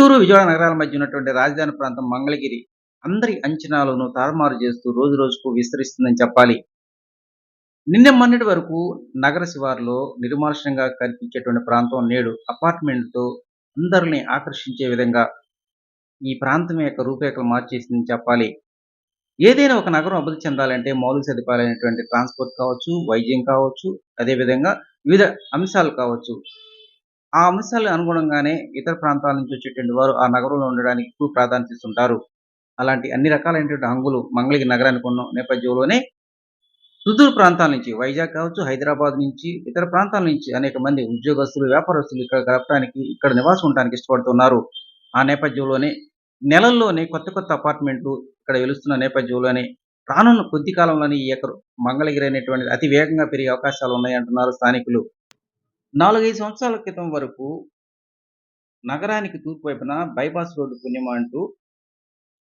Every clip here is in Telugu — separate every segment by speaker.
Speaker 1: గుంటూరు విజయవాడ నగరాల మధ్య ఉన్నటువంటి రాజధాని ప్రాంతం మంగళగిరి. అందరి అంచనాలను తారుమారు చేస్తూ రోజు రోజుకు విస్తరిస్తుందని చెప్పాలి. నిన్న మొన్నటి వరకు నగర శివారులో నిర్మానుషంగా కనిపించేటువంటి ప్రాంతం నేడు అపార్ట్మెంట్తో అందరిని ఆకర్షించే విధంగా ఈ ప్రాంతం యొక్క రూపేఖలు మార్చేసిందని చెప్పాలి. ఏదైనా ఒక నగరం అభివృద్ధి చెందాలంటే మౌలిక సదుపాయాలైనటువంటి ట్రాన్స్పోర్ట్ కావచ్చు వైద్యం కావచ్చు అదేవిధంగా వివిధ అంశాలు కావచ్చు. ఆ అంశాలకు అనుగుణంగానే ఇతర ప్రాంతాల నుంచి వచ్చేటువంటి వారు ఆ నగరంలో ఉండడానికి ఎక్కువ ప్రాధాన్యత ఇస్తుంటారు. అలాంటి అన్ని రకాలైనటువంటి హంగులు మంగళగిరి నగరానికి ఉన్న నేపథ్యంలోనే సుదూర ప్రాంతాల నుంచి వైజాగ్ కావచ్చు హైదరాబాద్ నుంచి ఇతర ప్రాంతాల నుంచి అనేక మంది ఉద్యోగస్తులు వ్యాపారస్తులు ఇక్కడ గడపడానికి ఇక్కడ నివాసం ఉండడానికి ఇష్టపడుతున్నారు. ఆ నేపథ్యంలోనే నెలల్లోనే కొత్త కొత్త అపార్ట్మెంట్లు ఇక్కడ వెలుస్తున్న నేపథ్యంలోనే రానున్న కొద్ది కాలంలోనే ఈ యొక్క మంగళగిరి అనేటువంటి అతి వేగంగా పెరిగే అవకాశాలు ఉన్నాయంటున్నారు స్థానికులు. నాలుగైదు సంవత్సరాల క్రితం వరకు నగరానికి తూర్పు వైపున బైపాస్ రోడ్డు పుణ్యమా అంటూ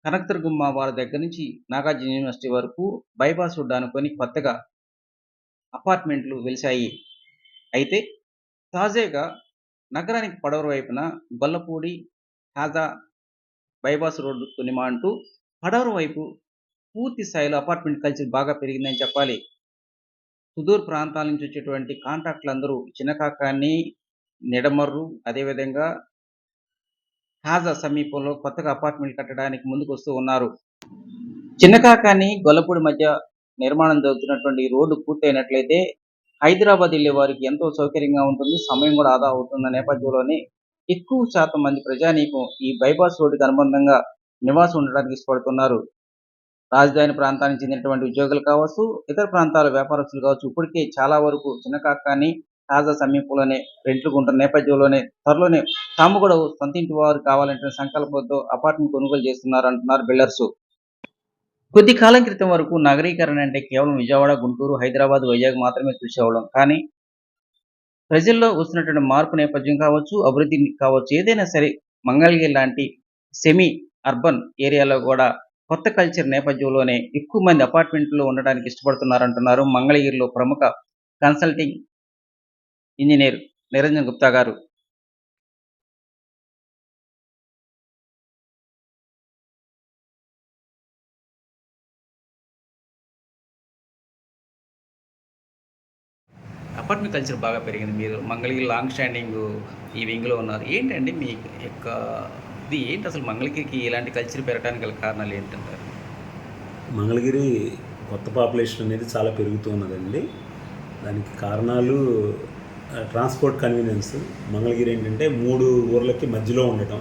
Speaker 1: కనకదుర్గమ్మ వాళ్ళ దగ్గర నుంచి నాగార్జున యూనివర్సిటీ వరకు బైపాస్ రోడ్డు అనుకొని కొత్తగా అపార్ట్మెంట్లు వెలిశాయి. అయితే తాజాగా నగరానికి పడవర వైపున గొల్లపూడి తాజా బైపాస్ రోడ్డు పుణ్యమ అంటూ పడవర వైపు పూర్తి స్థాయిలో అపార్ట్మెంట్ కల్చర్ బాగా పెరిగిందని చెప్పాలి. సుదూర ప్రాంతాల నుంచి వచ్చేటువంటి కాంట్రాక్టులు అందరూ చిన్నకాకాన్ని నిడమర్రు అదేవిధంగా తాజా సమీపంలో కొత్తగా అపార్ట్మెంట్ కట్టడానికి ముందుకు వస్తూ ఉన్నారు. చిన్నకాకాని గొల్లపూడి మధ్య నిర్మాణం జరుగుతున్నటువంటి రోడ్డు పూర్తయినట్లయితే హైదరాబాద్ వెళ్ళే వారికి ఎంతో సౌకర్యంగా ఉంటుంది సమయం కూడా ఆదా అవుతున్న నేపథ్యంలోనే ఎక్కువ శాతం మంది ప్రజానీకం ఈ బైపాస్ రోడ్డుకి అనుబంధంగా నివాసం ఉండడానికి ఇష్టపడుతున్నారు. రాజధాని ప్రాంతానికి చెందినటువంటి ఉద్యోగులు కావచ్చు ఇతర ప్రాంతాల వ్యాపారస్తులు కావచ్చు ఇప్పటికే చాలా వరకు చిన్నకాకాని తాజా సమీపంలోనే రెంట్లుకుంటున్న నేపథ్యంలోనే త్వరలోనే తాము కూడా సొంత ఇంటి వారు కావాలంటే సంకల్పంతో అపార్ట్మెంట్ కొనుగోలు చేస్తున్నారు అంటున్నారు బిల్డర్స్. కొద్ది కాలం క్రితం వరకు నగరీకరణ అంటే కేవలం విజయవాడ గుంటూరు హైదరాబాద్ వైజాగ్ మాత్రమే చూసేవాళ్ళం. కానీ ప్రజల్లో వస్తున్నటువంటి మార్పు నేపథ్యం కావచ్చు అభివృద్ధి కావచ్చు ఏదైనా సరే మంగళగిరి లాంటి సెమీ అర్బన్ ఏరియాలో కూడా కొత్త కల్చర్ నేపథ్యంలోనే ఎక్కువ మంది అపార్ట్మెంట్లో ఉండడానికి ఇష్టపడుతున్నారంటున్నారు మంగళగిరిలో ప్రముఖ కన్సల్టింగ్ ఇంజనీర్ నిరంజన్ గుప్తా గారు. అపార్ట్మెంట్ కల్చర్ బాగా పెరిగింది. మీరు మంగళగిరి లాంగ్ స్టాండింగ్ ఈ వింగ్లో ఉన్నారు. ఏంటండి మీ యొక్క ఇది ఏంటి అసలు మంగళగిరికి ఇలాంటి కల్చర్ పెరగడానికి గల కారణాలు ఏంటంటారు?
Speaker 2: మంగళగిరి కొత్త పాపులేషన్ అనేది చాలా పెరుగుతూ ఉన్నదండి దానికి కారణాలు ట్రాన్స్పోర్ట్ కన్వీనియన్స్. మంగళగిరి ఏంటంటే మూడు ఊర్లకి మధ్యలో ఉండటం.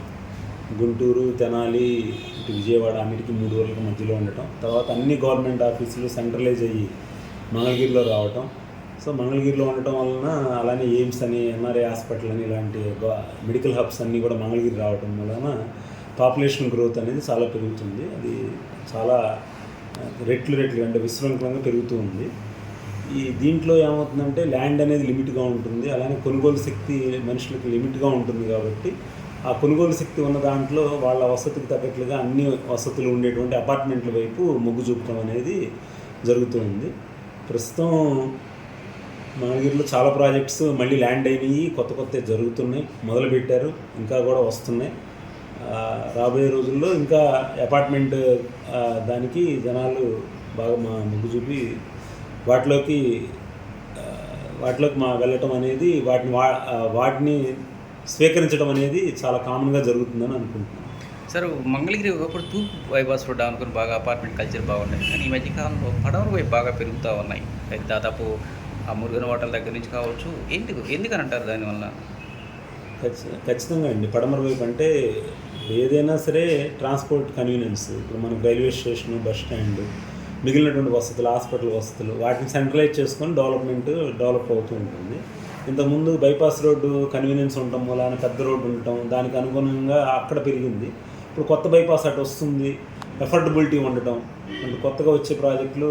Speaker 2: గుంటూరు తెనాలి ఇటు విజయవాడ అన్నిటికీ మూడు ఊర్లకి మధ్యలో ఉండటం. తర్వాత అన్ని గవర్నమెంట్ ఆఫీసులు సెంట్రలైజ్ అయ్యి మంగళగిరిలో రావటం. సో మంగళగిరిలో ఉండటం వలన అలానే ఎయిమ్స్ అని ఎంఆర్ఐ హాస్పిటల్ అని ఇలాంటి మెడికల్ హబ్స్ అన్నీ కూడా మంగళగిరి రావడం వలన పాపులేషన్ గ్రోత్ అనేది చాలా పెరుగుతుంది. అది చాలా రెట్లు రెట్లు అంటే విశృంఖలంగా పెరుగుతూ ఉంది. ఈ దీంట్లో ఏమవుతుందంటే ల్యాండ్ అనేది లిమిట్గా ఉంటుంది. అలానే కొనుగోలు శక్తి మనుషులకి లిమిట్గా ఉంటుంది కాబట్టి ఆ కొనుగోలు శక్తి ఉన్న దాంట్లో వాళ్ళ వసతికి తగ్గట్లుగా అన్ని వసతులు ఉండేటువంటి అపార్ట్మెంట్ల వైపు మొగ్గు చూపడం అనేది జరుగుతూ ఉంది. ప్రస్తుతం మాగిరిలో చాలా ప్రాజెక్ట్స్ మళ్ళీ ల్యాండ్ అయినాయి కొత్త కొత్త జరుగుతున్నాయి మొదలుపెట్టారు ఇంకా కూడా వస్తున్నాయి. రాబోయే రోజుల్లో ఇంకా అపార్ట్మెంట్ దానికి జనాలు బాగా మా ముగ్గు చూపి వాటిలోకి వాటిలోకి మా వెళ్ళటం అనేది వాటిని వా వాటిని స్వీకరించడం అనేది చాలా కామన్గా జరుగుతుందని అనుకుంటున్నాను.
Speaker 1: సార్ మంగళగిరి ఒకప్పుడు తూర్పు బైపాస్ రోడ్ అనుకుని బాగా అపార్ట్మెంట్ కల్చర్ బాగున్నాయి. కానీ ఈ మధ్య కాలంలో వైపు బాగా పెరుగుతూ ఉన్నాయి. దాదాపు ఆ మురుగన హోటల్ దగ్గర నుంచి కావచ్చు. ఎందుకు? ఎందుకని అంటారు దానివల్ల
Speaker 2: ఖచ్చితంగా అండి. పడమర వైపు అంటే ఏదైనా సరే ట్రాన్స్పోర్ట్ కన్వీనియన్స్. ఇప్పుడు మనకు రైల్వే స్టేషన్ బస్ స్టాండ్ మిగిలినటువంటి వసతులు హాస్పిటల్ వసతులు వాటిని సెంట్రలైజ్ చేసుకొని డెవలప్మెంట్ డెవలప్ అవుతూ ఉంటుంది. ఇంతకుముందు బైపాస్ రోడ్డు కన్వీనియన్స్ ఉండటం మూలాన పెద్ద రోడ్డు ఉండటం దానికి అనుగుణంగా అక్కడ పెరిగింది. ఇప్పుడు కొత్త బైపాస్ అటు వస్తుంది. ఎఫర్డబిలిటీ ఉండటం. అంటే కొత్తగా వచ్చే ప్రాజెక్టులు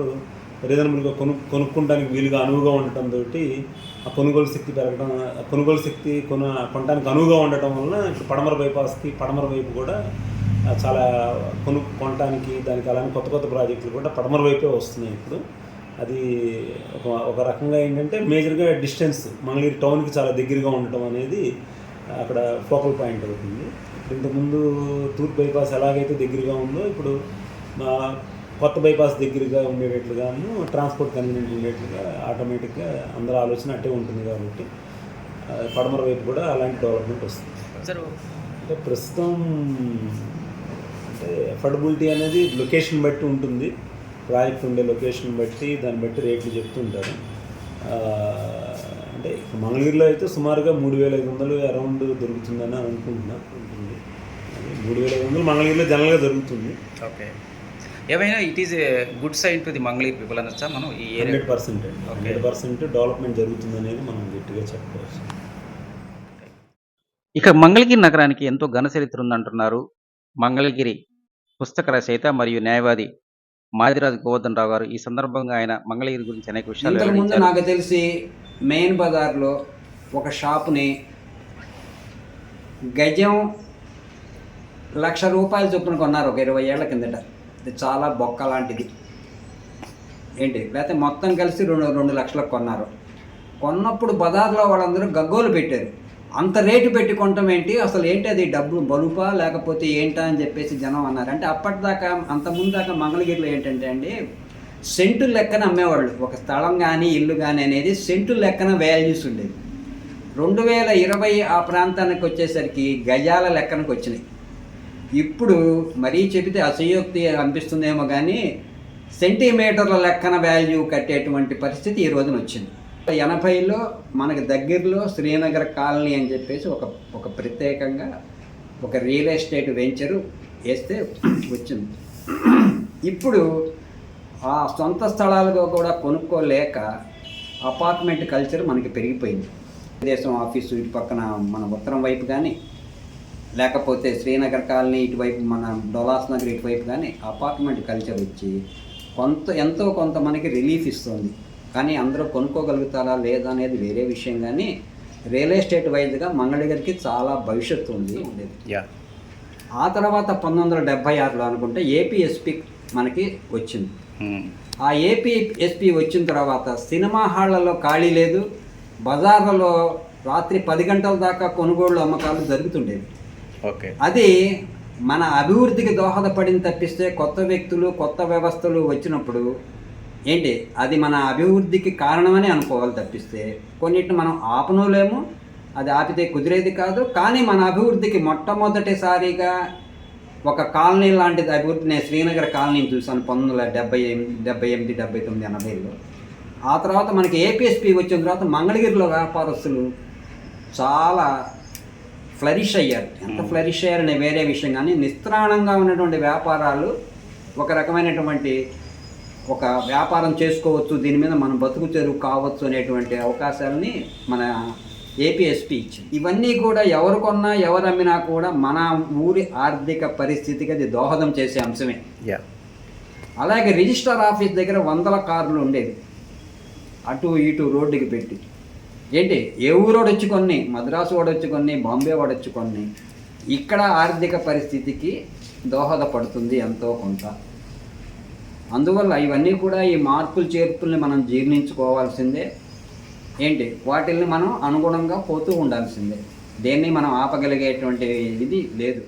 Speaker 2: రీజనబుల్గా కొను కొనుక్కోవడానికి వీలుగా అనువుగా ఉండటం తోటి ఆ కొనుగోలు శక్తి పెరగడం కొనుగోలు శక్తి కొన కొనడానికి అనువుగా ఉండటం వలన ఇప్పుడు పడమర బైపాస్కి పడమర వైపు కూడా చాలా కొను కొనటానికి దానికి అలానే కొత్త కొత్త ప్రాజెక్టులు కూడా పడమర వైపే వస్తున్నాయి ఇప్పుడు. అది ఒక ఒక రకంగా ఏంటంటే మేజర్గా డిస్టెన్స్ మంగళగిరి టౌన్కి చాలా దగ్గరగా ఉండటం అనేది అక్కడ ఫోకల్ పాయింట్ అవుతుంది. ఇంతకుముందు తూర్పు బైపాస్ ఎలాగైతే దగ్గరగా ఉందో ఇప్పుడు మా కొత్త బైపాస్ దగ్గరగా ఉండేటట్లుగాను ట్రాన్స్పోర్ట్ కన్వీనియంట్ ఉండేట్లుగా ఆటోమేటిక్గా అందరి ఆలోచన అట్టే ఉంటుంది కాబట్టి పడమర వైపు కూడా అలాంటి డెవలప్మెంట్ వస్తుంది. అంటే ప్రస్తుతం అంటే అఫోర్డబిలిటీ అనేది లొకేషన్ బట్టి ఉంటుంది. ప్రాజెక్ట్ ఉండే లొకేషన్ బట్టి దాన్ని బట్టి రేట్లు చెప్తుంటారు అంటే మంగళగిరిలో అయితే సుమారుగా మూడు వేల ఐదు వందలు అరౌండ్ దొరుకుతుందని అనుకుంటున్నా. ఉంటుంది. మూడు వేల ఐదు వందలు మంగళగిరిలో జనరల్గా దొరుకుతుంది.
Speaker 1: ఓకే. ఏమైనా it is good sign to the Mangalagiri people అనొచ్చా మనం ఈ area
Speaker 2: hundred percent. Hundred percent development జరుగుతుంది అనేది మనం గట్టిగా చెప్పుకోవచ్చు
Speaker 1: ఇక మంగళగిరి నగరానికి ఎంతో ఘన చరిత్ర ఉందంటున్నారు మంగళగిరి పుస్తక రచయిత మరియు న్యాయవాది మాదిరాజు గోవర్ధన్ రావు గారు. ఈ సందర్భంగా ఆయన మంగళగిరి గురించి అనేక విషయాలు
Speaker 3: ఇంతకు ముందు. నాకు తెలిసి మెయిన్ బజార్లో ఒక షాపుని గజం లక్ష రూపాయలు చొప్పున కొన్నారు ఒక ఇరవై ఏళ్ళ కిందట. ఇది చాలా బొక్క లాంటిది. ఏంటి? లేకపోతే మొత్తం కలిసి రెండు రెండు లక్షలకు కొన్నారు. కొన్నప్పుడు బజార్లో వాళ్ళందరూ గగ్గోలు పెట్టారు. అంత రేటు పెట్టి కొనటం ఏంటి? అసలు ఏంటి అది? డబ్బు బలుపా? లేకపోతే ఏంటా అని చెప్పేసి జనం అన్నారు. అంటే అప్పటిదాకా అంత ముందు దాకా మంగళగిరిలో ఏంటంటే అండి సెంటు లెక్కన అమ్మేవాళ్ళు. ఒక స్థలం కానీ ఇల్లు కానీ అనేది సెంటు లెక్కన వాల్యూస్ ఉండేది రెండు వేల ఇరవై ఆ ప్రాంతానికి వచ్చేసరికి గజాల లెక్కనకు వచ్చినాయి. ఇప్పుడు మరీ చెబితే అసయోక్తి అనిపిస్తుందేమో కానీ సెంటీమీటర్ల లెక్కన వాల్యూ కట్టేటువంటి పరిస్థితి ఈ రోజున వచ్చింది. ఎనభైలో మనకి దగ్గరలో శ్రీనగర్ కాలనీ అని చెప్పేసి ఒక ఒక ప్రత్యేకంగా ఒక రియల్ ఎస్టేట్ వెంచరు వేస్తే వచ్చింది. ఇప్పుడు ఆ సొంత స్థలాలుగా కూడా కొనుక్కోలేక అపార్ట్మెంట్ కల్చర్ మనకి పెరిగిపోయింది. దేశం ఆఫీసు ఇటు పక్కన మన ఉత్తరం వైపు కానీ లేకపోతే శ్రీనగర్ కాలనీ ఇటువైపు మన డొలాస్ నగర్ ఇటువైపు కానీ అపార్ట్మెంట్ కల్చర్ వచ్చి కొంత ఎంతో కొంత మనకి రిలీఫ్ ఇస్తుంది. కానీ అందరూ కొనుక్కోగలుగుతారా లేదా అనేది వేరే విషయం. కానీ రియల్ ఎస్టేట్ వైజ్గా మంగళగిరికి చాలా భవిష్యత్తు ఉంది. ఉండేది ఆ తర్వాత పంతొమ్మిది వందల డెబ్బై ఆరులో అనుకుంటే ఏపీఎస్పి మనకి వచ్చింది. ఆ ఏపీ ఎస్పీ వచ్చిన తర్వాత సినిమా హాళ్ళలో ఖాళీ లేదు. బజార్లలో రాత్రి పది గంటల దాకా కొనుగోళ్ళు అమ్మకాలు జరుగుతుండేవి. అది మన అభివృద్ధికి దోహదపడింది తప్పిస్తే కొత్త వ్యక్తులు కొత్త వ్యవస్థలు వచ్చినప్పుడు ఏంటి? అది మన అభివృద్ధికి కారణమని అనుకోవాలి తప్పిస్తే కొన్నిటిని మనం ఆపనలేము అది ఆపితే కుదిరేది కాదు. కానీ మన అభివృద్ధికి మొట్టమొదటిసారిగా ఒక కాలనీ లాంటిది అభివృద్ధి నేను శ్రీనగర్ కాలనీని చూశాను పంతొమ్మిది వందల డెబ్బై ఎనిమిది డెబ్బై ఎనిమిది డెబ్బై తొమ్మిది ఎనభైలో ఆ తర్వాత మనకి ఏపీఎస్పీ వచ్చిన తర్వాత మంగళగిరిలో వ్యాపారస్తులు చాలా ఫ్లరిష్ అయ్యారు. ఎంత ఫ్లరిష్ అయ్యారనే వేరే విషయం కానీ నిస్త్రాణంగా ఉన్నటువంటి వ్యాపారాలు ఒక రకమైనటువంటి ఒక వ్యాపారం చేసుకోవచ్చు దీని మీద మనం బతుకు తెరువు కావచ్చు అనేటువంటి అవకాశాలని మన ఏపీఎస్పీ ఇచ్చింది. ఇవన్నీ కూడా ఎవరు కొన్నా ఎవరు అమ్మినా కూడా మన ఊరి ఆర్థిక పరిస్థితికి అది దోహదం చేసే అంశమే. అలాగే రిజిస్టర్ ఆఫీస్ దగ్గర వందల కార్లు ఉండేవి. అటు ఇటు రోడ్డుకి పెట్టి. ఏంటి? ఏ ఊరోడు వచ్చి కొన్ని? మద్రాసు వాడు వచ్చి కొన్ని? బాంబే వాడు వచ్చి కొన్ని? ఇక్కడ ఆర్థిక పరిస్థితికి దోహదపడుతుంది ఎంతో కొంత. అందువల్ల ఇవన్నీ కూడా ఈ మార్పులు చేర్పుల్ని మనం జీర్ణించుకోవాల్సిందే. ఏంటి? వాటిల్ని మనం అనుగుణంగా పోతూ ఉండాల్సిందే. దేన్ని మనం ఆపగలిగేటువంటి ఇది లేదు.